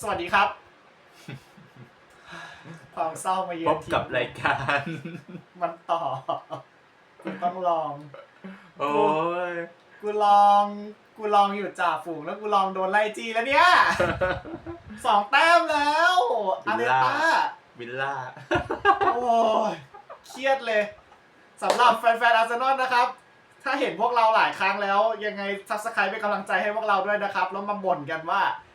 สวัสดีครับ ความเศร้ามาเยืพอนบทีกับรายการ มันต่อกูต้องลอง โอ้ยกูลอง กูลองอยู่จ่าฝูงแล้วกูลองโดนไล่จีแล้วเนี่ยสองแต้มแล้วอาร์เตต้าวิลล่า โอ้ยเครียดเลยสำหรับแฟนๆอาร์เซนอลนะครับ ถ้าเห็นพวกเราหลายครั้งแล้ว ยังไงทักสไครเป็นกำลังใจให้พวกเราด้วยนะครับ แล้วมาบ่นกันว่าอืม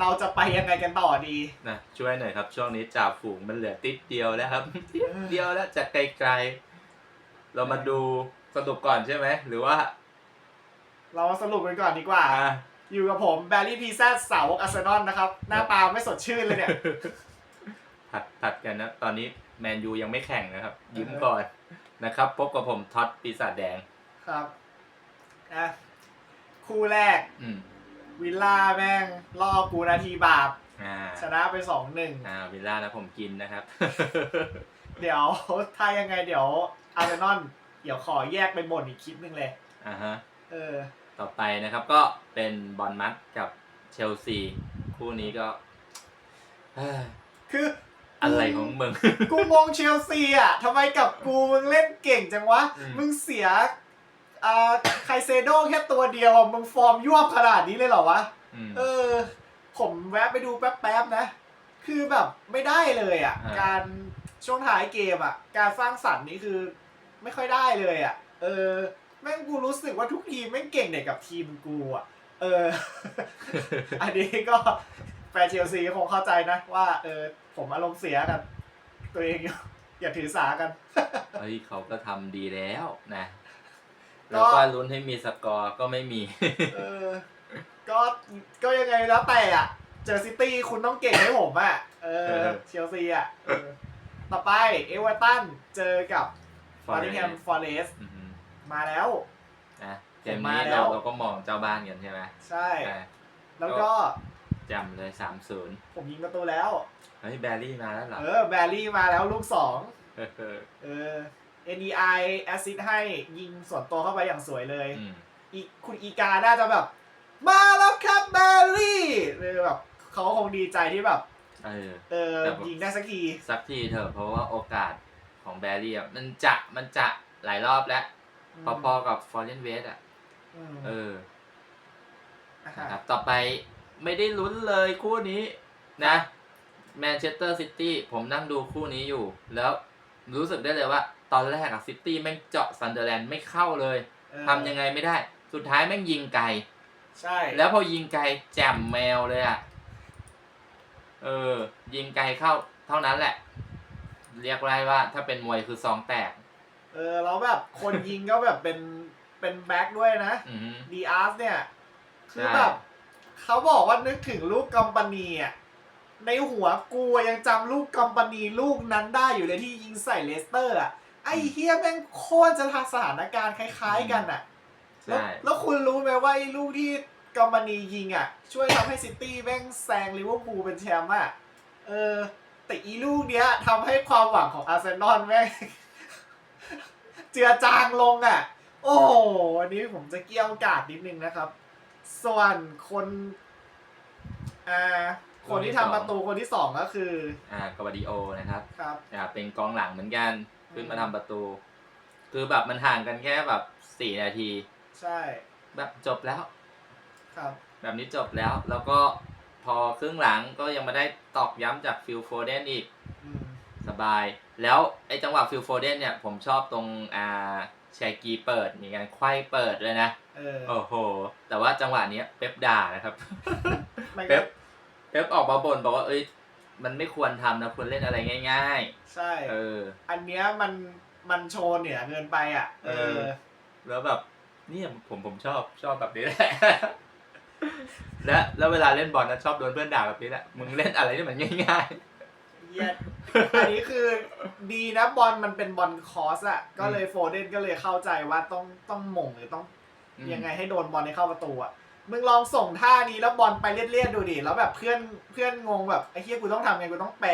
เราจะไปยังไงกันต่อดีนะช่วยหน่อยครับ ช่วงนี้จ่าฝูงมันเหลือติดเดียวแล้วครับ ติดเดียวแล้วจากไกลๆ เรามาดูสรุปก่อนใช่ไหม หรือว่า เรามาสรุปกันก่อนดีกว่า อะอยู่กับผมแบร์รี่พีแซดสาวกอาร์เซนอลนะครับ หน้าตาไม่สดชื่นเลยเนี่ย ผัดผัดกันนะ ตอนนี้แมนยูยังไม่แข่งนะครับ ยิ้มเออก่อนนะครับ พบกับผมท็อตปีศาจแดง ครับอะคู่แรก อืม วิลล่าแม่งล่อกูนาทีบาป อ่าชนะไปสองหนึ่ง อ่าวิลล่านะผมกินนะครับ เดี๋ยว ถ้ายังไงเดี๋ยวอาร์เซนอลเดี๋ยวขอแยกเป็นบ่นอีกคลิปหนึงเลย อ่าฮะ เออ ต่อไปนะครับก็เป็นบอลมัดกับเชลซี คู่นี้ก็เอ้ยคืออะไรของมึง กูมองเชลซีอะทำไมกับกูมึงเล่นเก่งจังวะ อืม มึงเสีย อ่าไคเซโดแค่ตัวเดียวอะมึงฟอร์มยวบขนาดนี้เลยเหรอวะ อืม เออ ผมแวะไปดูแป๊บๆนะ คือแบบไม่ได้เลยอะ อ่า การช่วงท้ายเกมอะ การสร้างสรรค์นี่คือไม่ค่อยได้เลยอะ เออ แม่งกูรู้สึกว่าทุกทีมแม่งเก่งเด็กกับทีมกูอะ เออ อันนี้ก็แฟนเชลซีก็คงเข้าใจนะ ว่า เออ ผมอารมณ์เสียกันตัวเองอยู่ อย่าถือสากัน เฮ้ยเขาก็ทำดีแล้วนะก็ แล้วก็ลุ้นให้มีสกอร์ก็ไม่มี เออ ก็ ก็ยังไงแล้วแต่อะ เจอซิตี้คุณต้องเก่งให้ผมอะ เอเอออเชลซีอะเออต่อไปเอเวอร์ตันเจอกับฟอร์ r ิงแฮมฟอร์เรสอืมมาแล้วนะเกมมานี้แล้เราวเราก็มองเจ้าบ้านกันใช่ไหมใช่อะแล้วก็จำเลยสามศูนย์ผมยิงประตูแล้ว เฮ้ยแบรี่มาแล้วเหรอ เออ แบรี่มาแล้วลูกสองเออเออ NDI แอสซิสให้ยิงส่วนตัวเข้าไปอย่างสวยเลยอืมอีคุณอีกาน่าจะแบบ มาแล้วครับแบรี่เลยแบบเขาคงดีใจที่แบบ เออ เออแต่แบบยิงได้สักที สักทีเถอะเพราะว่าโอกาสของแบรี่อะมันจะมันจะหลายรอบแล้ว พอๆกับฟอร์เรนเวสอะ มเออ นะคนะครัรับบต่อไปไม่ได้ลุ้นเลยคู่นี้นะแมนเชสเตอร์ซิตี้ผมนั่งดูคู่นี้อยู่ แล้วรู้สึกได้เลยว่า ตอนแรกอะซิตี้แม่งเจาะซันเดอร์แลนด์ไม่เข้าเลยเออทำยังไงไม่ได้ สุดท้ายแม่งยิงไกล ใช่ แล้วพอยิงไกลแจ่มแมวเลยอะเออ ยิงไกลเข้าเท่านั้นแหละ เรียกได้ว่า ถ้าเป็นมวยคือซองแตก เออแล้วแบบคนยิงก็แบบเป็นเป็นแบ็คด้วยนะอือฮึดีอาร์สเนี่ย คือใช่แบบเขาบอกว่านึกถึงลูกกัมปานีอะในหัวกูอะยังจำลูกกัมปานีลูกนั้นได้อยู่เลยที่ยิงใส่เลสเตอร์อะ ไอ้เฮียแม่งโคตรจะทาสถานการณ์คล้าย ๆ กันอะแล้วใช่ แล้วคุณรู้ไหมว่าไอ้ลูกที่กัมปานียิงอะช่วยทำให้ซิตี้แม่งแซงลิเวอร์พูลเป็นแชมป์อะเออ แต่อีลูกเนี้ยทำให้ความหวังของอาร์เซนอลแม่ง เจือจางลงอะโอ้โหวันนี้ผมจะเกี่ยวกาดนิดนึงนะครับ ส่วนคนอ่าคนที่ทำประตูคนที่สองก็คืออ่ากบาดิโอนะครับครับ อ่าเป็นกองหลังเหมือนกันอืม ขึ้นมาทำประตู คือแบบมันห่างกันแค่แบบสี่นาที ใช่แบบจบแล้ว ครับแบบนี้จบแล้ว แล้วก็พอครึ่งหลังก็ยังมาได้ตอกย้ำจากฟิลโฟเดนอีก อืมสบาย แล้วไอ้จังหวะฟิลโฟเดนเนี่ย ผมชอบตรงอ่าแชกีเปิด มีการไขว้เปิดเลยนะ เออโอ้โห แต่ว่าจังหวะเนี้ยเป๊ปด่านะครับ มันเป๊ก็ปเป๊ปออกมาบ่นบอกว่าเอ้ย มันไม่ควรทำนะควรเล่นอะไรง่าย ใช่ ๆ เออ อันเนี้ยมันมันโชว์เหนือเกินไปอะเอเอออ แล้วแบบเนี่ยผมผมชอบชอบแบบนี้แหละ และแล้วเวลาเล่นบอลนะชอบโดนเพื่อนด่าแบบนี้แหละมึงเล่นอะไรที่มันง่าย เหี้ยอันนี้คือดีนะบอลมันเป็นบอลคอสอะก็เลยโฟเดนก็เลยเข้าใจว่าต้องต้องหม่งหรือต้อง ๆอืมยังไงให้โดนบอลให้เข้าประตูอะ มึงลองส่งท่านี้แล้วบอลไปเลียดๆดูดิ แล้วแบบเพื่อนเพื่อนงงแบบไอ้เฮียกูต้องทำไงกูต้องแปล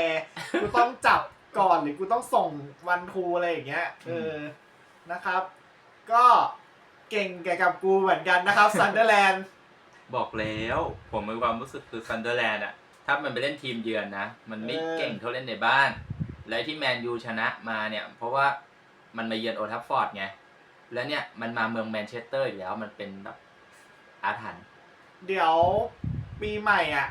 กูต้องจับก่อนหรือกูต้องส่งวันทูอะไรอย่างเงี้ยเออนะครับ ก็เก่งแก่กับกูเหมือนกันนะครับซันเดอร์แลนด์บอกแล้วผมมีความรู้สึกคือซันเดอร์แลนด์อะถ้ามันไปเล่นทีมเยือนนะ มันไม่เก่งเท่าเล่นในบ้าน และที่แมนยูชนะมาเนี่ย เพราะว่ามันมาเยือนโอทัฟฟอร์ดไง แล้วเนี่ยมันมาเมืองแมนเชสเตอร์อยู่แล้วมันเป็นแบบ อาถรรพ์เดี๋ยวปีใหม่อะ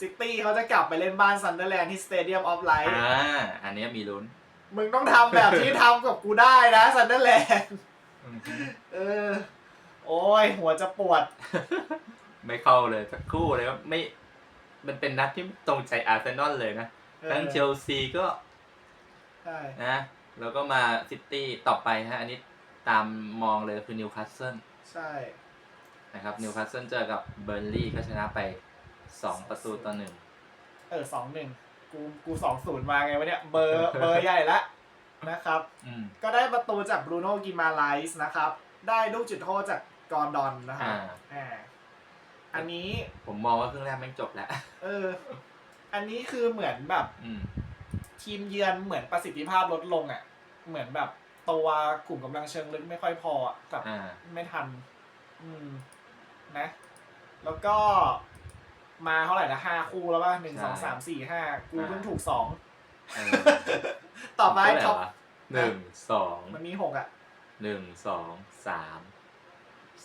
ซิตี้เขาจะกลับไปเล่นบ้านซันเดอร์แลนด์ที่สเตเดียมออฟไลท์อ่าอันเนี้ยมีลุ้น มึงต้องทำแบบที่ทำกับกูได้นะซันเดอร์แลนด์เออ โอ้ย หัวจะปวด ไม่เข้าเลยสักครู่เลยว่าไม่ มันเป็นนัดที่ตรงใจอาร์เซนอลเลยนะออทั้งเชลซีก็ใช่นะ แล้วก็มาซิตี้ต่อไปฮะ อันนี้ตามมองเลยคือนิวคาสเซิลใช่ นะครับนิวคาสเซิลเจอกับเบอร์นลี่ก็ชนะไป2ประตูต่อหนึ่งเออสองหนึ่งกูกูสองศูนย์มาไงวะเนี่ยเบอร์เบอร์ใหญ่ละนะครับ อืมก็ได้ประตูจากบรูโน่กิมาไลส์นะครับ ได้ลูกจุดโทษจากกอร์ดอนนะครับอ่าอ่าอันนี้ผมมองว่าครึ่งแรกแม่งจบแล้ว เอออันนี้คือเหมือนแบบ อืม ทีมเยือนเหมือนประสิทธิภาพลดลงอะ เหมือนแบบตัวกลุ่มกำลังเชิงลึกไม่ค่อยพออะแบบอ่า ไม่ทัน อืม นะ แล้วก็มาเท่าไหร่นะห้าคู่แล้วป่ะหนึ่งใช่สองสามสี่ห้ากูอ่าเพิ่งถูกสองเออต่อไปเท่าไหร่ท็อปวะหนึ่งสองมันมีหกอะหนึ่งสองสาม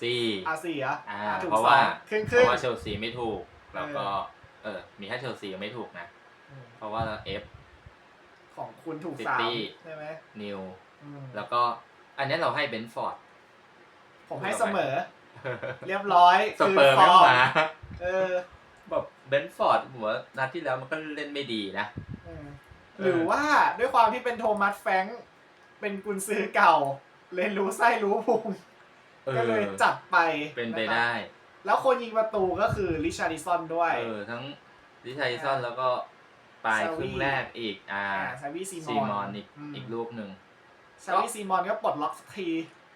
สี่ อาสี่อะอ่าอะถูกเพราะสอว่า งครึ่งเพครึ่ง ราะว่าเชลซีไม่ถูก แล้วก็ เออ มีแค่เชลซียังไม่ถูกนะอืมเพราะว่าเอฟ ของคุณถูกซิสามตี้ใช่ไหมนิว อืมแล้วก็ อันนี้เราให้เบนฟอร์ด ผมให้เสมอ เรียบร้อยสเปอร์คืไม่ฟร์มาเออแบบเบนฟอร์ดผมว่านัดที่แล้วมันก็เล่นไม่ดีนะอืมเออหรือว่าด้วยความที่เป็นโทมัสแฟรงค์เป็นกุนซือเก่า เล่นรู้ไส้รู้พุงเออก็เลยจัดไปเป็นไปะครับได้ แล้วคนยิงประตูก็คือริชาร์ดิสันด้วย เออ ทั้งดิชาริซอนแล้วก็ปลายซาวี่ครึ่งแรกอีก อ่าอ่าซาวีซีมซีอนมอนอีกมอีกลูกหนึ่ง ซาวีซีมอนก็ปลดล็อกสักที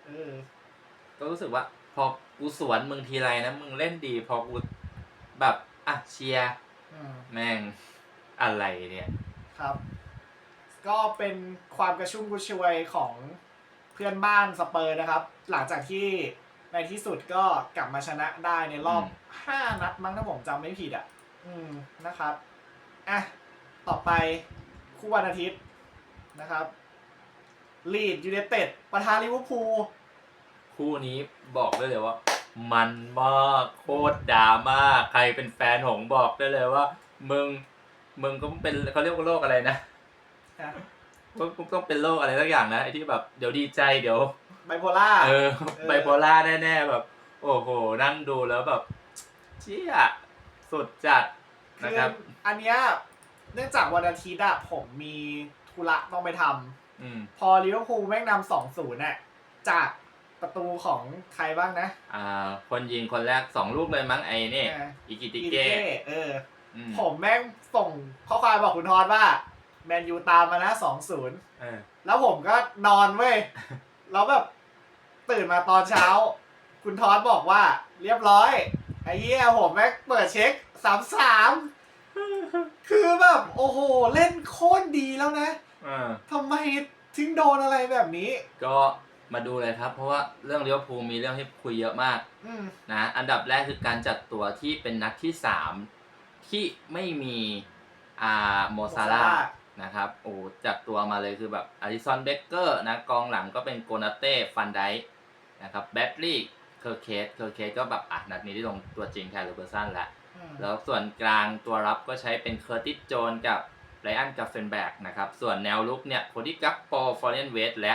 เออ ก็รู้สึกว่าพ อกูสวนมึงทีไรนะมึงเล่นดี พอกูแบบอะเชียร์อืมแม่งอะไรเนี่ย ครับ ก็เป็นความกระชุ่มกระชวยของเพื่อนบ้านสเปอร์นะครับ หลังจากที่ในที่สุดก็กลับมาชนะได้ในรอบอืม ห้านัดมั้งถ้าผมจำไม่ผิดอะ อืมนะครับอะต่อไปคู่วันอาทิตย์นะครับลีดยู i นเต็ดปะทะลิเวอร์พูล คู่นี้ บอกได้เลยว่า มันมากโคตรดราม่าใครเป็นแฟนหงส์บอกได้เลยว่า มึงมึงก็เป็นเขาเรียกว่าโรคอะไรนะนะก็ต้องเป็นโรคอะไรสักอย่างนะไอ้ที่แบบเดี๋ยวดีใจเดี๋ยวไบโพล่าเออไบโพล่าแน่ๆแบบ โอ้โห นั่งดูแล้วแบบเชี่ยสุดจัดคืนะอครับอันเนี้ยเนื่องจากวันอาทิตย์อะผมมีธุระต้องไปทำอืมพอลิเวอร์พูลแม่งนำสองศูนย์น่ะจาก ประตูของใครบ้างนะอ่า คนยิงคนแรกสองลูกเลยมั้งไอ้นี่อ่าอิกิติอีเก้เอออืมผมแม่งส่งข้อความบอกคุณทอดว่า แมนยูตามมานะสองศูนย์เออแล้วผมก็นอนเว้ย แล้วแบบตื่นมาตอนเช้า คุณทอดบอกว่า เรียบร้อยไอ้เหี้ยผมแม่งเปิดเช็คสามสามคือแบบ โอ้โห เล่นโคตรดีแล้วนะอ่าทำไมถึงโดนอะไรแบบนี้ ก็ มาดูเลยครับ เพราะว่าเรื่องเลี้ยวภูลมีเรื่องที่คุยเยอะมากอืมนะอันดับแรกคือการจัดตัวที่เป็นนัดที่สามที่ไม่มีอ่าโมซาร่าโมซาร่านะครับโอ้จัดตัวมาเลยคือแบบอาริซอนเบเกอร์นะกองหลังก็เป็นโกนาเต้ฟันไดนะครับแบตลี่เคอร์เคสเคอร์เคสก็แบบอะนัดนี้ที่ลงตัวจริงแทนโรเบอร์สันแล้วอืมแล้วส่วนกลางตัวรับก็ใช้เป็นเคอร์ติสโจนกับไรอันกัฟเฟนแบกนะครับ ส่วนแนวลุกเนี่ยโคดี้กัปโปฟอร์เรนเวสและ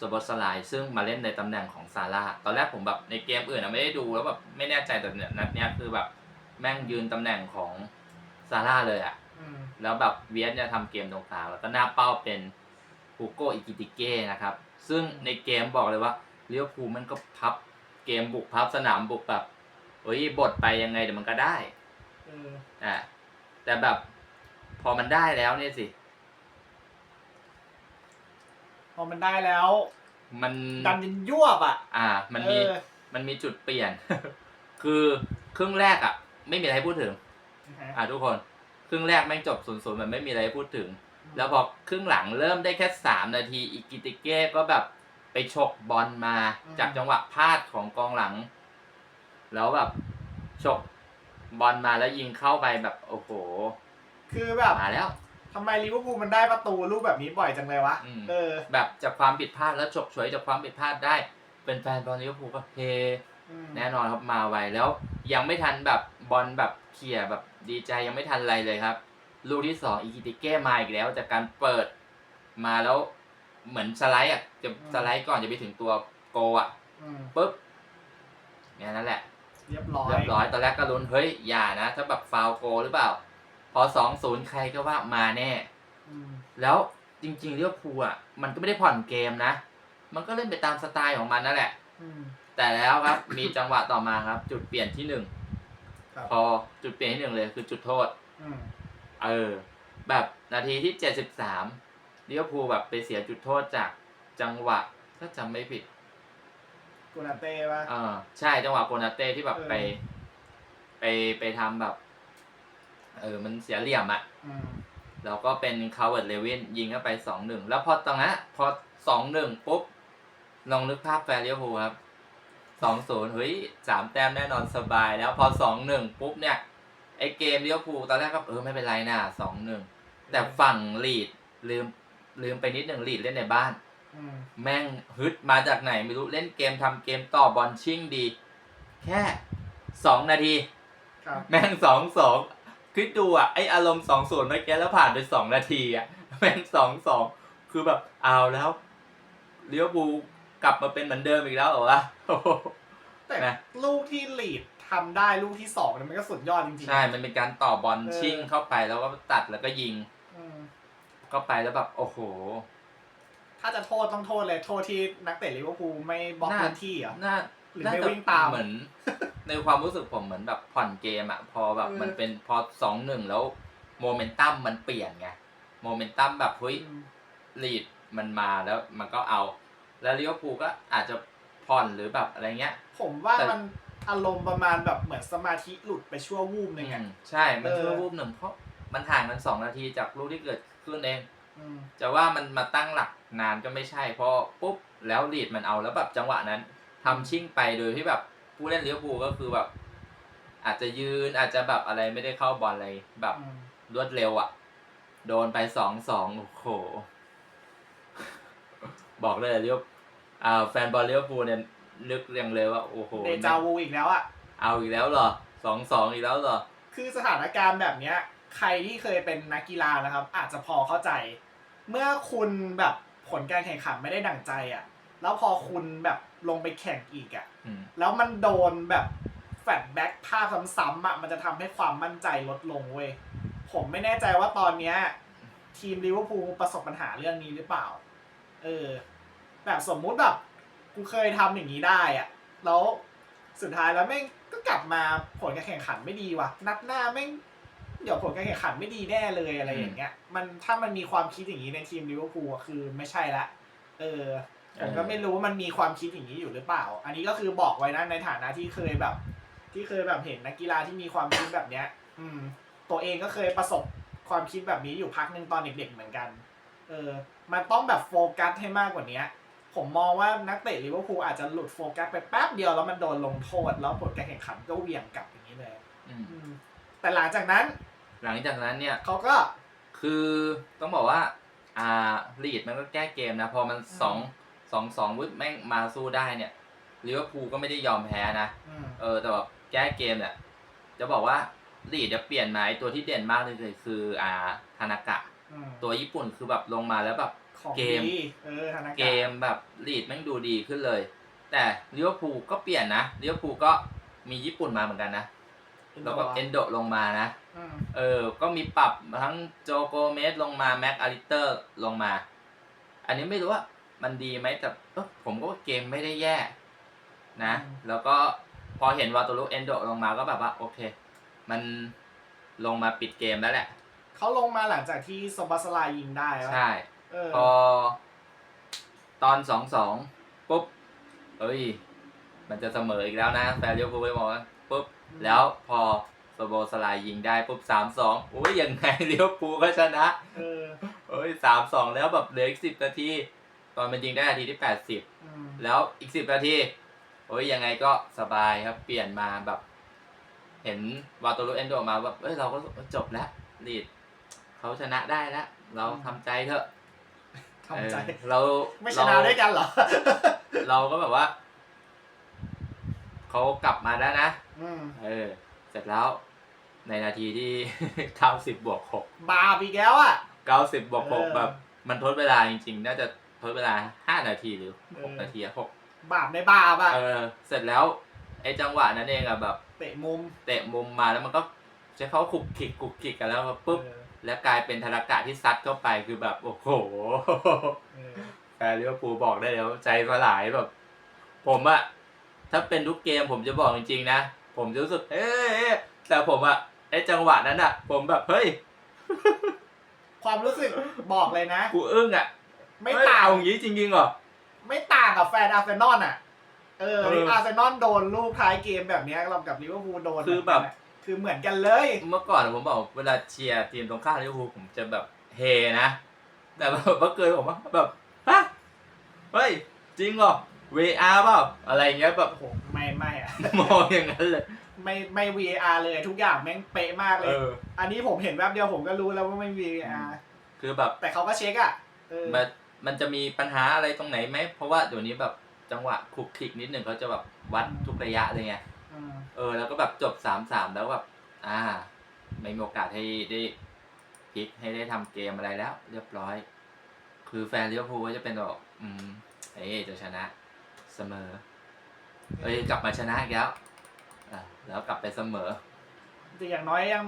โซบอสไลซึ่งมาเล่นในตำแหน่งของซาร่าตอนแรกผมแบบในเกมอื่นอะไม่ได้ดูแล้วแบบไม่แน่ใจแต่เนี่ยนัดเนี้ยคือแบบแม่งยืนตำแหน่งของซาร่าเลยอะอืมแล้วแบบเวียสเนี่ยทำเกมตรงกลางแล้วก็หน้าเป้าเป็นฮูโกอิกิติเก้นะครับ ซึ่งในเกมบอกเลยว่าเลี้ยวภูลมันก็พับเกมบุกพับสนามบุกแบบเฮ้ยบทไปยังไงเดี๋ยวมันก็ได้ เอออะแต่แบบพอมันได้แล้วเนี่ยสิ พอมันได้แล้ว มันดันยันยวบอะ อ่า มันมี เออ มันมีจุดเปลี่ยน คือครึ่งแรกอะ ไม่มีอะไรให้พูดถึง อะทุกคน ครึ่งแรกแม่งจบศูนย์ศูนย์มันไม่มีอะไรให้พูดถึง แล้วพอครึ่งหลังเริ่มได้แค่สามนาทีอีกิติเก้ก็แบบไปฉกบอลมา อืม จากจังหวะพลาดของกองหลัง แล้วแบบฉกบอลมาแล้วยิงเข้าไปแบบโอ้โหคือแบบ มาแล้ว ทำไมลิเวอร์พูลมันได้ประตูลูกแบบนี้บ่อยจังเลยวะ อืม เออแบบจากความผิดพลาดแล้วฉกฉวยจากความผิดพลาดได้ เป็นแฟนบอลลิเวอร์พูลก็เฮอืมแน่นอนครับมาไวแล้ว ยังไม่ทันแบบบอลแบบเขี่ยแบบดีใจยังไม่ทันอะไรเลยครับ ลูกที่สองอีกิติเก้มาอีกแล้ว จากการเปิดมาแล้วเหมือนสไลด์อะจะสไลด์ก่อนจะไปถึงตัวโกอะอืมปุ๊บเนี่ยนั่นแหละ เรียบร้อย เรียบร้อยตอนแรกก็ลุ้นเฮ้ยอย่านะ ถ้าแบบฟาวโกหรือเปล่า พอสองศูนย์ใครก็ว่ามาแน่ อืมแล้วจริงๆเรียวภูลอะ มันก็ไม่ได้ผ่อนเกมนะ มันก็เล่นไปตามสไตล์ของมันนั่นแหละ อืม แต่แล้วครับ มีจังหวะต่อมาครับ จุดเปลี่ยนที่หนึ่งครับ พอจุดเปลี่ยนที่หนึ่งเลยคือจุดโทษ อืมเออ แบบนาทีที่เจ็ดสิบสามเรียวภูลแบบไปเสียจุดโทษจากจังหวะถ้าจำไม่ผิดกูนาเต้ป่ะเออใช่จังหวะโกนาเต้ที่แบบเออ ไป ไปไปทำแบบ เออมันเสียเหลี่ยมอะอืมแล้วก็เป็นคาร์เวิร์ดเลวินยิงเข้าไปสองหนึ่งแล้วพอตรงนั้นพอสองหนึ่งปุ๊บลองนึกภาพแฟนเลี้ยวภูลครับสองศูนย์เฮ้ยสามแต้มแน่นอนสบาย แล้วพอสองหนึ่งปุ๊บเนี่ยไอเกมเลี้ยวภูลตอนแรกก็เออไม่เป็นไรนะสองหนึ่งแต่ฝั่งลีดลืมลืมไปนิดหนึ่งลีดเล่นในบ้าน อืมแม่งฮึดมาจากไหนไม่รู้เล่นเกมทำเกมต่อบอลชิ่งดี แค่สองนาที ครับ แม่งสองสอง คิดดูอะไออารมณ์สองส่วนเมื่อกี้แล้วผ่านไปสองนาทีอะแม่งสองสองคือแบบเอาแล้วเลี้ยวบูลกลับมาเป็นเหมือนเดิมอีกแล้วเหรอวะโอ้โหแต่นะลูกที่ลีดทำได้ลูกที่สองเนี่ยมันก็สุดยอดจริงๆ ใช่ มันเป็นการต่อบอลเออชิ่งเข้าไปแล้วก็ตัดแล้วก็ยิงอืมเข้าไปแล้วแบบโอ้โห ถ้าจะโทษต้องโทษเลย โทษที่นักเตะลิเวอร์พูลไม่บล็อกน่าพื้นที่เหรอน่า หรือน่าไม่จะวิ่งตาม เหมือน ในความรู้สึกผมเหมือนแบบผ่อนเกมอะพอแบบเออ มันเป็นพอสองหนึ่งแล้วโมเมนตัมมันเปลี่ยนไงโมเมนตัมแบบเฮ้ยอืมลีดมันมาแล้วมันก็เอา แล้วลิเวอร์พูลก็อาจจะผ่อนหรือแบบอะไรเงี้ย ผมว่าแต่ มันอารมณ์ประมาณแบบเหมือนสมาธิหลุดไปชั่ววูบหนึ่งอือะมใช่ มันเออชั่ววูบหนึ่งเพราะมันห่างกันสองนาทีจากลูกที่เกิดขึ้นเอง อืม จะว่ามันมาตั้งหลักนานก็ไม่ใช่เพราะปุ๊บแล้วลีดมันเอาแล้วแบบจังหวะนั้น ทำชิ่งไปโดยที่แบบผู้เล่นลิเวอร์พูลก็คือแบบ อาจจะยืนอาจจะแบบอะไรไม่ได้เข้าบอลอะไรแบบอืมรวดเร็วอะ โดนไปสองสองโอ้โห บอกเลยเรียกอ่าแฟนบอลเลี้ยวภูลเนี่ยนึกเรียงเลยว่าโอ้โหเดจาวูอีกแล้วอะเอาอีกแล้วเหรอสองสองอีกแล้วเหรอคือสถานการณ์แบบเนี้ย ใครที่เคยเป็นนักกีฬานะครับ อาจจะพอเข้าใจ เมื่อคุณแบบผลการแข่งขันไม่ได้ดั่งใจอะ แล้วพอคุณแบบ ลงไปแข่งอีกอะ อืม แล้วมันโดนแบบแฟลชแบ็กภาพซ้ำๆอะมันจะทำให้ความมั่นใจลดลงเว้ย ผมไม่แน่ใจว่าตอนเนี้ย ทีมลิเวอร์พูลประสบปัญหาเรื่องนี้หรือเปล่า เออ แบบสมมุติแบบกูเคยทำอย่างนี้ได้อะแล้วสุดท้ายแล้วแม่งก็กลับมาผลการแข่งขันไม่ดีว่ะ นัดหน้าแม่งเดี๋ยวผลการแข่งขันไม่ดีแน่เลยอะไรอย่างเงี้ย มันถ้ามันมีความคิดอย่างนี้ในทีมลิเวอร์พูลอะคือไม่ใช่ละ เออ ผมก็ไม่รู้ว่ามันมีความคิดอย่างนี้อยู่หรือเปล่า อันนี้ก็คือบอกไว้นะในฐานะที่เคยแบบ ที่เคยแบบเห็นนักกีฬาที่มีความคิดแบบเนี้ย อืม ตัวเองก็เคยประสบความคิดแบบนี้อยู่พักหนึ่งตอนเด็กๆเหมือนกัน เออ มันต้องแบบโฟกัสให้มากกว่านี้ผมมองว่านักเตะลิเวอร์พูลอาจจะหลุดโฟกัสไปแป๊บเดียวแล้วมันโดนลงโทษ แล้วผลการแข่งขันก็เหวี่ยงกลับอย่างนี้เลยอืมอืมแต่หลังจากนั้น หลังจากนั้นเนี่ยเขาก็คือต้องบอกว่า อ่าลีดมันก็แก้เกมนะ พอมันสอง สองสองวุ้ยแม่งมาสู้ได้เนี่ยลิเวอร์พูลก็ไม่ได้ยอมแพ้นะ อืมเออแต่แบบแก้เกมเนี่ยจะบอกว่าลีดจะเปลี่ยนมาไอ้ตัวที่เด่นมากเลยเลยคืออ่าทานากะ อืมตัวญี่ปุ่นคือแบบลงมาแล้วแบบ ของเกม ดีเออธนากาเกมแบบลีดแม่งดูดีขึ้นเลย แต่ลิเวอร์พูลก็เปลี่ยนนะลิเวอร์พูลก็มีญี่ปุ่นมาเหมือนกันนะแล้วก็เอนโดลงมานะ อืมเออ ก็มีปรับทั้งโจโกเมสลงมาแม็กอาริเตอร์ลงมา อันนี้ไม่รู้ว่า มันดีไหมแต่เอ้อผมก็ว่าเกมไม่ได้แย่ นะ แล้วก็พอเห็นวาตูรุเอนโดลงมาก็แบบว่าโอเค มันลงมาปิดเกมแล้วแหละ เขาลงมาหลังจากที่โซบัสลายยิงได้วะใช่ เออพอตอนสองสองปุ๊บเอ้ย มันจะเสมออีกแล้วนะแฟนเลี้ยวภูลไปมองว่าปุ๊บ แล้วพอโซโบสลายยิงได้ปุ๊บสามสองโอ้ยยังไงเลี้ยวภูลก็ชนะ เออ เอ้ยสามสองแล้วแบบเหลืออีกสิบนาที ตอนมันยิงได้นาทีที่แปดสิบอืมแล้วอีกสิบนาทีโอ้ยยังไงก็สบายครับ เปลี่ยนมาแบบ เห็นวาโตโรเอนโดออกมาแบบเอ้ยเราก็จบแล้วลีดเขาชนะได้แล้วเราทำใจเถอะทำใจ เออเราไม่ชนะด้วยกันเหรอ เราก็แบบว่าเขากลับมาได้นะ อืมเออ เสร็จแล้วในนาทีที่เก้าสิบบวกหกบาปอีกแล้วอะเก้าสิบบวกหกเออแบบ มันทดเวลาจริงๆ น่าจะ ทดเวลาห้านาทีหรือหกเออนาทีอะหกบาปในบาปอะเออ เสร็จแล้วไอ้จังหวะนั้นเองอะแบบเตะมุม เตะมุมมาแล้วมันก็ใช้เขาขุกขิกขุกขิกกันแล้วปุ๊บเออแล้วกลายเป็นธารกะที่ซัดเข้าไปคือแบบโอ้โหเออแฟนลิเวอร์พูลบอกได้แล้วใจสลายแบบ ผมอะถ้าเป็นทุกเกมผมจะบอกจริงๆนะ ผมจะรู้สึกเอ๊ะแต่ผมอะไอ้จังหวะนั้นอะผมแบบเฮ้ย ความรู้สึกบอกเลยนะ กูอึ้งอะ ไม่เฮ้ยต่างเอาอย่างนี้จริงๆเหรอ ไม่ต่างกับแฟนอาร์เซนอลอะ เออ เอออาร์เซนอลโดนลูกท้ายเกมแบบเนี้ยเรากับลิเวอร์พูลโดนคือแบบเหมืนกันอะคือเหมือนกันเลย เมื่อก่อนผมบอกเวลาเชียร์ทีมตรงข้ามลิเวอร์พูลผมจะแบบเฮนะ แต่แบบเมื่อเกินผมว่าแบบฮะเฮ้ยจริงเหรอ VR เปล่าอะไรเงี้ยแบบโอ้โหไม่ไม่อะ มองอย่างนั้นเลย ไม่ไม่ VAR เลยทุกอย่างแม่งเป๊ะมากเลเอย อ อันนี้ผมเห็นแวบเดียวผมก็รู้แล้วว่าไม่ VAR คือแบบแต่เขาก็เช็คอะเออมัน มันจะมีปัญหาอะไรตรงไหนไหมเพราะว่าเดี๋ยวนี้แบบจังหวะคลุกคลิกนิดหนึ่งเขาจะแบบวัดทุกระยะเลยไงอืมเออ แล้วก็แบบจบสามสามแล้วแบบอ่า ไม่มีโอกาสให้ได้พลิกให้ได้ทำเกมอะไรแล้ว เรียบร้อย คือแฟนลิเวอร์พูลก็จะเป็นแบบอืมเอ้ยจะชนะเสมอ เอ้ยกลับมาชนะอีกแล้วอะแล้วกลับไปเสมอแต่อย่างน้อยยัง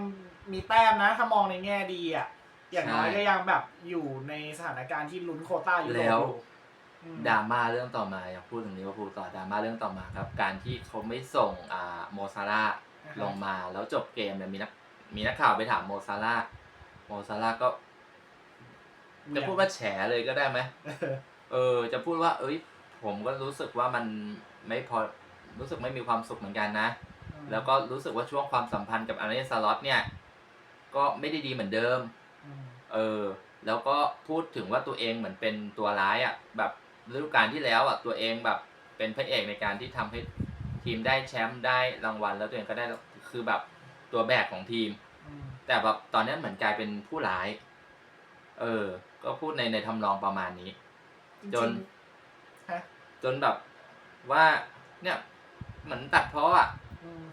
มีแต้มนะ ถ้ามองในแง่ดีอะ อย่างน้อยใช่ก็ยังแบบอยู่ในสถานการณ์ที่ลุ้นโควต้าอยู่แล้วอยู่อืม ดราม่าเรื่องต่อมาอยากพูดถึงลิเวอร์พูลต่อดราม่าเรื่องต่อมาครับ การที่เขาไม่ส่งอ่าโมซาร่าห์ลงมาแล้วจบเกมเนี่ยมีนักมีนักข่าวไปถามโมซาร่าห์โมซาร่าห์ก็จะพูดว่าแฉเลยก็ได้ไหมเออเออ จะพูดว่า เอ้ย ผมก็รู้สึกว่ามันไม่พอรู้สึกไม่มีความสุขเหมือนกันนะ แล้วก็รู้สึกว่าช่วงความสัมพันธ์กับอาร์เนสล็อตเนี่ย ก็ไม่ได้ดีเหมือนเดิมอืม เออ แล้วก็พูดถึงว่าตัวเองเหมือนเป็นตัวร้ายอะ่ะ แบบฤดูกาลที่แล้วอะ่ะตัวเองแบบเป็นพระเอกในการที่ทำให้ทีมได้แชมป์ได้รางวัล แล้วตัวเองก็ได้คือแบบตัวแบกของทีมอืมแต่แบบตอนนี้เหมือนกลายเป็นผู้ร้าย เออ ก็พูดในในทำนองประมาณนี้ จนริงๆฮะจนแบบว่าเนี่ยเหมือนตัดเพราะอะอืม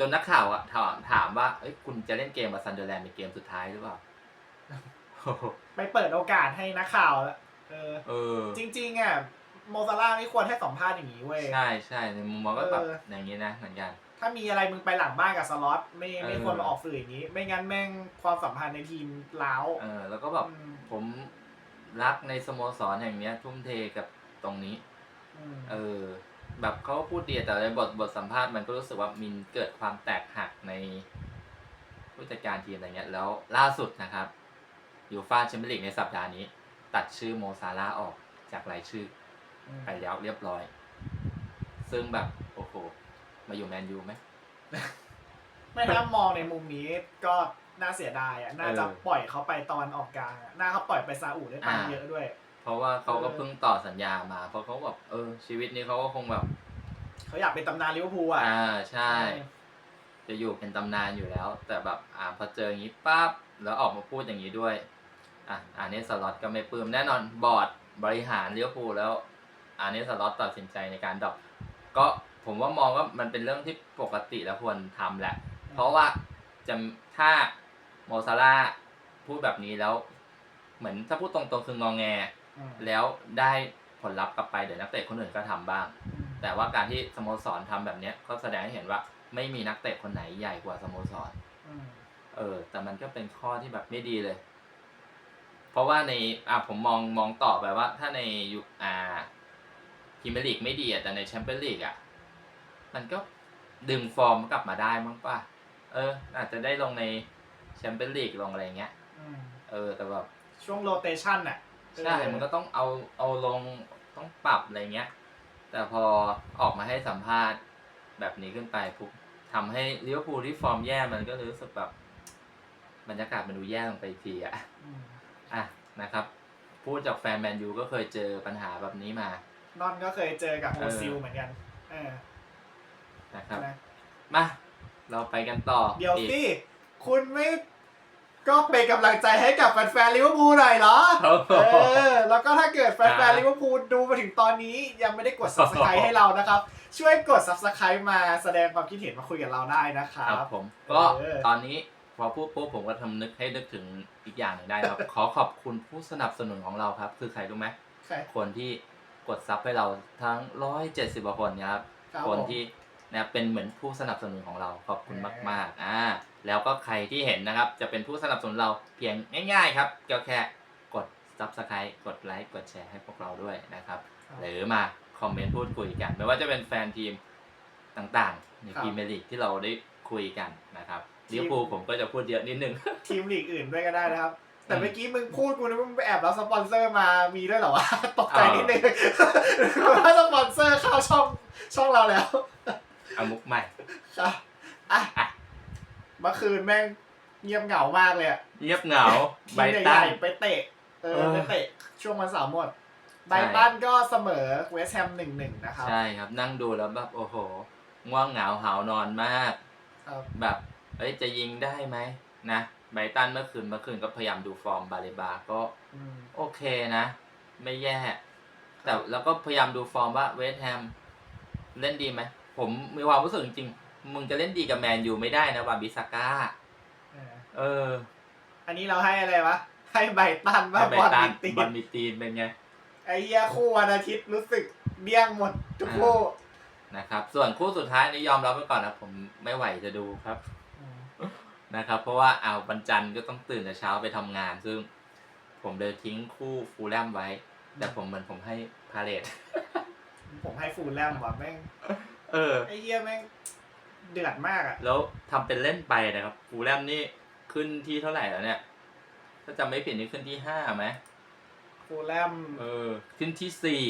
จนนักข่าวอะถามถามว่าเอ้ยคุณจะเล่นเกมกับซันเดอร์แลนด์เป็นเกมสุดท้ายหรือเปล่า ไปเปิดโอกาสให้นักข่าวแล้วเออ เออ จริง ๆอะโมซาร่าห์ไม่ควรให้สัมภาษณ์อย่างนี้เว้ย ใช่ใช่ในมุมมองก็แบบเออ อย่างนี้นะเหมือนกัน ถ้ามีอะไรมึงไปหลังบ้านกับสล็อตไม่ไม่เออควรมาออกสื่ออย่างนี้ ไม่งั้นแม่งความสัมพันธ์ในทีมล้าวเออ แล้วก็แบบอืมผมรักในสโมสรแห่งเนี้ยทุ่มเทกับตรงนี้ มเออ แบบเขาก็พูดดีแต่ในบทบทสัมภาษณ์มันก็รู้สึกว่ามินเกิดความแตกหักในผู้จัดการทีมอะไรเงี้ยแล้วล่าสุดนะครับยูฟาแชมเปี้ยนลีกในสัปดาห์นี้ ตัดชื่อโมซาร่าห์ออกจากรายชื่อมไปแล้วเรียบร้อย ซึ่งแบบโอ้โหมาอยู่แมนยูไหมไม่ถ้ามองในมุมนี้ก็น่าเสียดายอะน่าจะเออปล่อยเขาไปตอนออกกลางอะน่าเขาปล่อยไปซาอุได้ตังค์อ่าเยอะด้วย เพราะว่าเขาก็เออเพิ่งต่อสัญญามา เพราะเขาแบบเออ ชีวิตนี้เขาก็คงแบบเขาอยากเป็นตำนานลิเวอร์พูลอะอ่าใช่ จะอยู่เป็นตำนานอยู่แล้ว แต่แบบอ่าพอเจออย่างนี้ปั๊บแล้วออกมาพูดอย่างนี้ด้วยอะอาร์เนสสล็อตก็ไม่ปลื้มแน่นอนบอร์ดบริหารลิเวอร์พูลแล้วอาร์เนสสล็อตตัดสินใจในการดรอปก็ผมว่ามองว่ามันเป็นเรื่องที่ปกติแล้วควรทำแหละ เพราะว่าจะถ้าโมซาร่าห์พูดแบบนี้แล้ว เหมือนถ้าพูดตรงๆคืององแงอืม แล้วได้ผลลัพธ์กลับไปเดี๋ยวนักเตะคนอื่นก็ทำบ้าง แต่ว่าการที่สโมสรทำแบบเนี้ยก็แสดงให้เห็นว่าไม่มีนักเตะคนไหนใหญ่กว่าสโมสรอืมเออ แต่มันก็เป็นข้อที่แบบไม่ดีเลย เพราะว่าในอะผมมองมองต่อไปว่า ถ้าในยุคอ่าพรีเมียร์ลีกไม่ดีอะแต่ในแชมเปี้ยนลีกอะมันก็ดึงฟอร์มกลับมาได้มั้งป่ะเออ อาจจะได้ลงในแชมเปี้ยนลีกลงอะไรเงี้ยอืมเออ แต่แบบช่วงโรเตชันอะ ใช่เออมันก็ต้องเอาเอาลงต้องปรับอะไรเงี้ย แต่พอออกมาให้สัมภาษณ์แบบนี้ขึ้นไปปุ๊บทำให้ลิเวอร์พูลที่ฟอร์มแย่มันก็รู้สึกแบบบรรยากาศมันดูแย่ลงไปอีกทีอะอืมอะนะครับ พูดจากแฟนแมนยูก็เคยเจอปัญหาแบบนี้มานอนก็เคยเจอกับโอเออซิลเหมือนกันเออนะครับนะมา เราไปกันต่อ เดี๋ยวอีกสิคุณไม่ ก็เป็นกำลังใจให้กับแฟนๆลิเวอร์พูลหน่อยเหรอโอ้โหเออ แล้วก็ถ้าเกิดแฟนอ่าๆลิเวอร์พูลดูมาถึงตอนนี้ยังไม่ได้กด subscribe ให้เรานะครับ ช่วยกด subscribe มาแสดงความคิดเห็นมาคุยกับเราได้นะครัครับ บผมก็เออ ตอนนี้พอพูดปุ๊บผมก็ทำนึกให้นึกถึงอีกอย่างหนึ่งได้ครับ ขอขอบคุณผู้สนับสนุนของเราครับ คือใครรู้ไหมใช่คนที่กดซับให้เราทั้ง170กว่าคนเนี่ยครับ ครับคนผม ที่เนี่ยเป็นเหมือนผู้สนับสนุนของเราขอบคุณแหมมาก ๆ อ่า แล้วก็ใครที่เห็นนะครับ จะเป็นผู้สนับสนุนเราเพียงง่าย ๆ ครับก็แค่กด subscribe กดไลค์กดแชร์ให้พวกเราด้วยนะครับ หรือมาคอมเมนต์พูดคุยกัน ไม่ว่าจะเป็นแฟนทีมต่างๆ ในครับ พรีเมียร์ลีกที่เราได้คุยกันนะครับลิเวอร์พูลผมก็จะพูดเยอะนิดนึง ทีมลีกอื่นด้วยก็ได้นะครับ แต่อืมเมื่อกี้มึงพูดกูนึกว่ามึงไปแอบรับสปอนเซอร์มามีด้วยเหรอวะ ตกใจอ่านินิดนึงว่าสปอนเซอร์เข้าช่องช่องเราแล้วเอามุกใหม่ครับอะ อะ เมื่อคืนแม่งเงียบเหงามากเลยอะเงียบเหงาทีใบมตัใหนญ่ๆไปเตะ เออเออไปเตะ ช่วงวันเสาร์หมดใช่ไบรตันก็เสมอเวสต์แฮมหนึ่งหนึ่งนะครับ ใช่ครับนั่งดูแล้วแบบโอ้โห ง่วงเหงาหาวนอนมาก ครับ แบบเอ้ยจะยิงได้ไหมนะไบรตันเมื่อคืนเมื่อคืนก็พยายามดูฟอร์มบาเลบาก็ อืม โอเคนะ ไม่แย่ แต่แล้วก็พยายามดูฟอร์มว่าเวสต์แฮมเล่นดีไหม ผมมีความรู้สึกจริงๆ มึงจะเล่นดีกับแมนยูไม่ได้นะวาบิสก้า เออเอออันนี้เราให้อะไรวะ ให้ไบรตันว่าไบบอลตันมีตีบอลมีตีนเป็นไง ไอ้เหี้ยคู่วันอาทิตย์รู้สึกเดี้ยงหมดทุกคู่นะครับ ส่วนคู่สุดท้ายนี่ยอมรับไปก่อนนะผมไม่ไหวจะดูครับอืมนะครับ เพราะว่าเอาวันจันทร์ก็ต้องตื่นแต่เช้าไปทำงาน ซึ่งผมเลยทิ้งคู่ฟูลแลมไว้ แต่ผมเหมือนผมให้พาเลตผมให้ฟูลแลมว่ะแม่ง เออ ไอ้เหี้ยแม่ง เดือดมากอะ แล้วทำเป็นเล่นไปนะครับฟูลแลมนี่ขึ้นที่เท่าไหร่แล้วเนี่ย ถ้าจำไม่ผิดนี่ขึ้นที่ห้าไหมฟูลแลมเออ ขึ้นที่สี่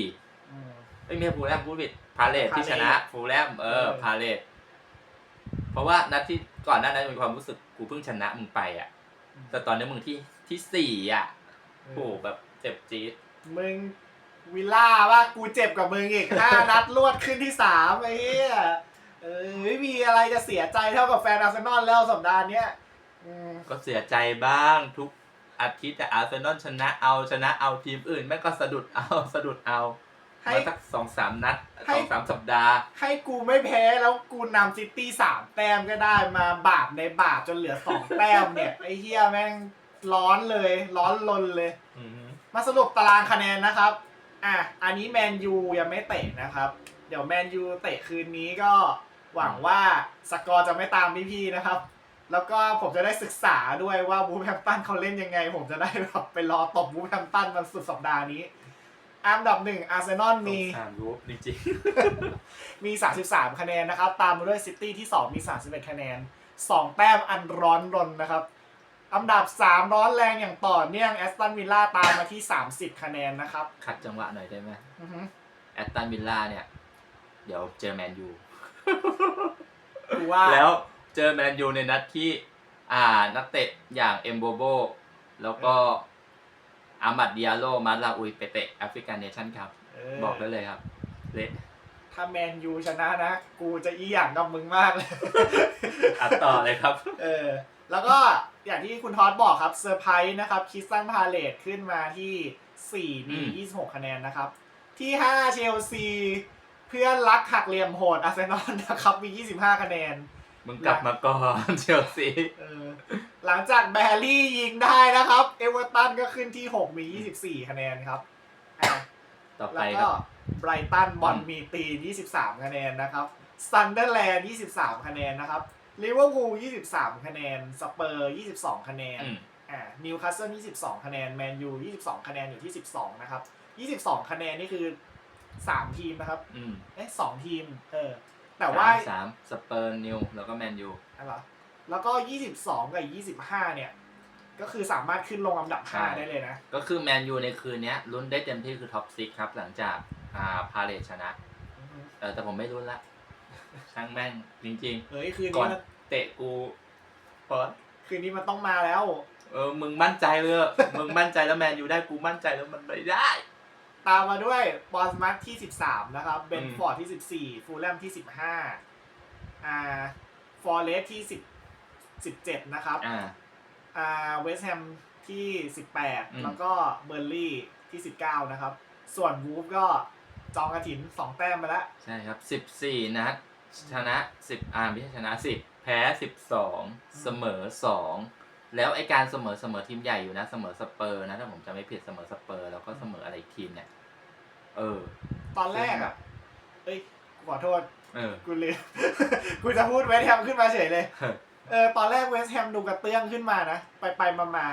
ม ไม่ใช่ฟูลแลมพูดผิดพาเลตที่ชนะ Palace ฟูลแลมเออเออ พาเลตเพราะว่านัดที่ก่อนหน้านั้นมีความรู้สึกกูเพิ่งชนะมึงไปอะ แต่ตอนนี้มึงที่ที่สี่อะโอ้โหแบบเจ็บจี๊ด มึงวิลล่าว่ากูเจ็บกับมึงอีกห้า นัดรวดขึ้นที่สามไอ้เหี้ย เออไม่มีอะไรจะเสียใจเท่ากับแฟนอาร์เซนอลแล้วสัปดาห์เนี้ยอืมก็เสียใจบ้างทุกอาทิตย์แต่อาร์เซนอลชนะเอาชนะเอาทีมอื่นแม่งก็สะดุดเอาสะดุดเอาให้ มาสักสองสามนัดให้ สองสามสัปดาห์ ให้กูไม่แพ้แล้วกูนำซิตี้สามแต้มก็ได้มาบาปในบาปจนเหลือสองแต้มเนี่ย ไอ้เหี้ยแม่งร้อนเลย ร้อนลนเลย อือฮึมาสรุปตารางคะแนนนะครับ อะ อันนี้แมนยูยังไม่เตะนะครับ เดี๋ยวแมนยูเตะคืนนี้ก็ หวังว่าสกอร์จะไม่ตามพี่ๆนะครับ แล้วก็ผมจะได้ศึกษาด้วยว่าบูแฮมป์ตันเขาเล่นยังไง ผมจะได้แบบไปรอตบบูแฮมป์ตันวันสุดสัปดาห์นี้อันดับหนึ่งอาร์เซนอลมีสงสารรูปจริงมี 33 คะแนนนะครับ ตามมาด้วยซิตี้ที่ 2 มี 31 คะแนน 2 แต้มอันร้อนรนนะครับ อันดับ 3 ร้อนแรงอย่างต่อเนื่องแอสตันวิลล่าตามมาที่ 30 คะแนนนะครับๆขัดจังหวะหน่อยได้ไหมอือฮึแอตตันวิลล่าเนี่ย เดี๋ยวเจอแมนยู ดูว่าแล้วเจอแมนยูในนัดที่ อ่า นักเตะอย่างเอมโบโบ แล้วก็อามัดดิอาโลมาลาอุยไปเตะแอฟริกันเนชั่นครับ เบอกได้เลยครับ เละถ้าแมนยูชนะนะ กูจะอีหยังกับมึงมากเลย อัดต่อเลยครับ เออ แล้วก็อย่างที่คุณทอสบอกครับเซอร์ไพรส์นะครับคิสตันพาเลตขึ้นมาที่ 4 มีอืม26 คะแนนนะครับ ที่ 5 เชลซี เพื่อนรักหักเหลี่ยมโหดอาร์เซนอลนะครับมี 25 คะแนน มึงกลับมาก่อนเชลซีเออหลังจากแบร์รี่ยิงได้นะครับ เอเวอร์ตันก็ขึ้นที่ 6 มี 24 คะแนนครับอะต่อไปแล้วคก็รับไบรตันบอลอืมมีตีน23 คะแนนนะครับซันเดอร์แลนด์ 23 คะแนนนะครับลิเวอร์พูล 23 คะแนน สเปอร์ 22 คะแนนอืมอ่านิวคาสเซิล 22 คะแนน แมนยู 22 คะแนนอยู่ที่ 12 นะครับ 22 คะแนนนี่คือ 3ทีมนะครับอืมเอ๊ะ2ทีมเออแต่ว่าสามสามสเปอร์นิวแล้วก็แมนยูอะไรเหรอแล้วก็22กับ25เนี่ย ก็คือสามารถขึ้นลงอันดับ5ได้เลยนะ ก็คือแมนยูในคืนเนี้ยลุ้นได้เต็มที่คือท็อปซิกครับหลังจากอ่าพาเลตชนะเออแต่ผมไม่ลุ้นละช่างแม่งจริงเฮ้ยคืนๆก่อนี้นมันเตะกูเปิดคืนนี้มันต้องมาแล้ว เออมึงมั่นใจเลยอะมึงมั่นใจแล้วแมนยูได้กูมั่นใจแล้วมันไม่ได้ ตามมาด้วยบอลสมัตที่ 13 นะครับเบนฟอร์ดที่ 14 ฟูลแลมที่ 15อ่าฟอร์เรสที่สิบสิบเจ็ดนะครับอ่าอ่าเวสต์แฮมที่สิบแปดอืมแล้วก็เบอร์ลี่ที่สิบเก้านะครับ ส่วนวูฟก็จองกระถินสองแต้มไปแล้ว ใช่ครับสิบสี่นัดชนะสิบอ่าไม่ใช่ชนะสิบแพ้สิบสองเสมอสอง แล้วไอการเสมอเสมอทีมใหญ่อยู่นะ เสมอสเปอร์นะถ้าผมจำไม่ผิดเสมอสเปอร์ แล้วก็เสมออะไรอีกทีมเนี่ย เออ ตอนแรกอะเอ้ยขอโทษ เออ กูลืม กูจะพูดเวสต์แฮมขึ้นมาเฉยเลย เออ ตอนแรกเวสต์แฮมดูกระเตื้องขึ้นมานะ ไปไปมามา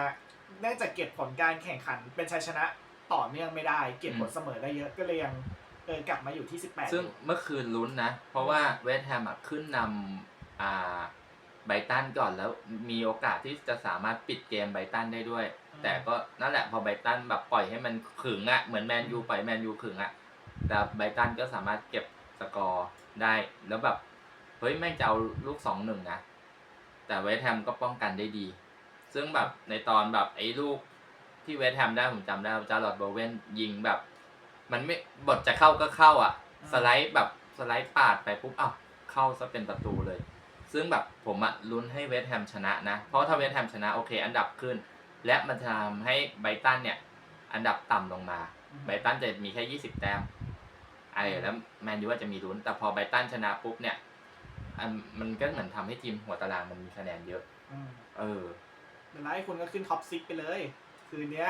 เนื่องจากเก็บผลการแข่งขันเป็นชัยชนะต่อเนื่องไม่ได้ เก็บผลเสมอได้เยอะก็เลยยังเออกลับมาอยู่ที่ 18 ซึ่งเมื่อคืนลุ้นนะ เพราะว่าเวสต์แฮมอะขึ้นนำอ่า ไบรตันก่อนแล้วมีโอกาสที่จะสามารถปิดเกมไบรตันได้ด้วย แต่ก็นั่นแหละพอไบรตันแบบปล่อยให้มันขึงอะ่ะเหมือนแมนยูปล่อยแมนยูขึงอะ่ะแต่ไบรตันก็สามารถเก็บสกอร์ได้ แล้วแบบเฮ้ยแม่งจะเอาลูกสองหนึ่งนะแต่เวสต์แฮมก็ป้องกันได้ดี ซึ่งแบบในตอนแบบไอ้ลูกที่เวสต์แฮมได้ผมจำได้จาร์ลอดโบเวนยิงแบบ มันไม่บทจะเข้าก็เข้าอะ สไลด์แบบสไลด์ปาดไปปุ๊บอ้าวเข้าซะเป็นประตูเลย ซึ่งแบบผมอะลุ้นให้เวสต์แฮมชนะนะ เพราะถ้าเวสต์แฮมชนะโอเค อันดับขึ้น และมันจะทำให้ไบรตันเนี่ย อันดับต่ำลงมา ไบรตันจะมีแค่20แต้มไอ้แล้วแมนยูว่าจะมีลุ้น แต่พอไบรตันชนะปุ๊บเนี่ยอันมันก็เหมือนทำให้ทีมหัวตารางมันมีคะแนนเยอะ อืมเออเดี๋ยวไล่คุณก็ขึ้นท็อปซิกไปเลย คืนเนี้ย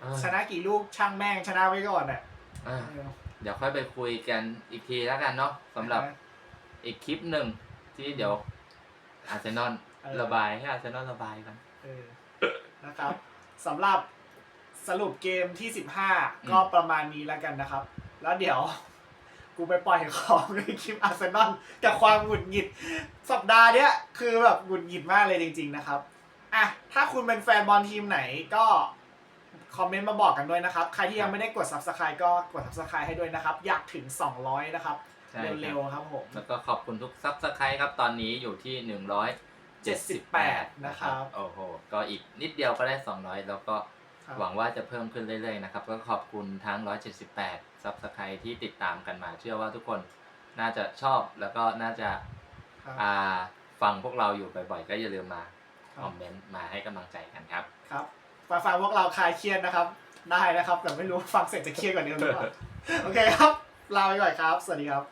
เออชนะกี่ลูกช่างแม่งชนะไว้ก่อนอะเออเออเดี๋ยวค่อยไปคุยกันอีกทีแล้วกันเนาะสำหรับนะอีกคลิปหนึ่ง ที่เดี๋ยวอาร์เซนอลเออ ระบายให้อาร์เซนอลระบายกัน เออนะครับสำหรับสรุปเกมที่อืม15 ก็ประมาณนี้แล้วกันนะครับ แล้วเดี๋ยว กูไปปล่อยของในคลิปอาร์เซนอลกับความหงุดหงิด สัปดาห์เนี้ยคือแบบหงุดหงิดมากเลยจริง ๆ นะครับอะถ้าคุณเป็นแฟนบอลทีมไหนก็คอมเมนต์มาบอกกันด้วยนะครับ ใครที่ยังไม่ได้กด subscribe ก็กด subscribe ให้ด้วยนะครับ อยากถึง 200 นะครับ ใช่ครับ เร็วๆครับผมแล้วก็ขอบคุณทุกซับสไครต์ครับ ตอนนี้อยู่ที่178นะครับ โอ้โห ก็อีกนิดเดียวก็ได้200แล้วก็ครับ หวังว่าจะเพิ่มขึ้นเรื่อยๆนะครับ ก็ขอบคุณทั้ง178ซับสไครต์ที่ติดตามกันมา เชื่อว่าทุกคนน่าจะชอบแล้วก็น่าจะครับอ่าฟังพวกเราอยู่บ่อยๆ ก็อย่าลืมมาครัคอบมเมนต์มาให้กำลังใจกันครับ ครับฟังฟังพวกเราคลายเครียดนะครับ ได้นะครับ แต่ไม่รู้ฟังเสร็จจะเครียดกว่าเดิมหรือเปล่า โอเคครับ ลาไปก่อนครับ สวัสดีครับ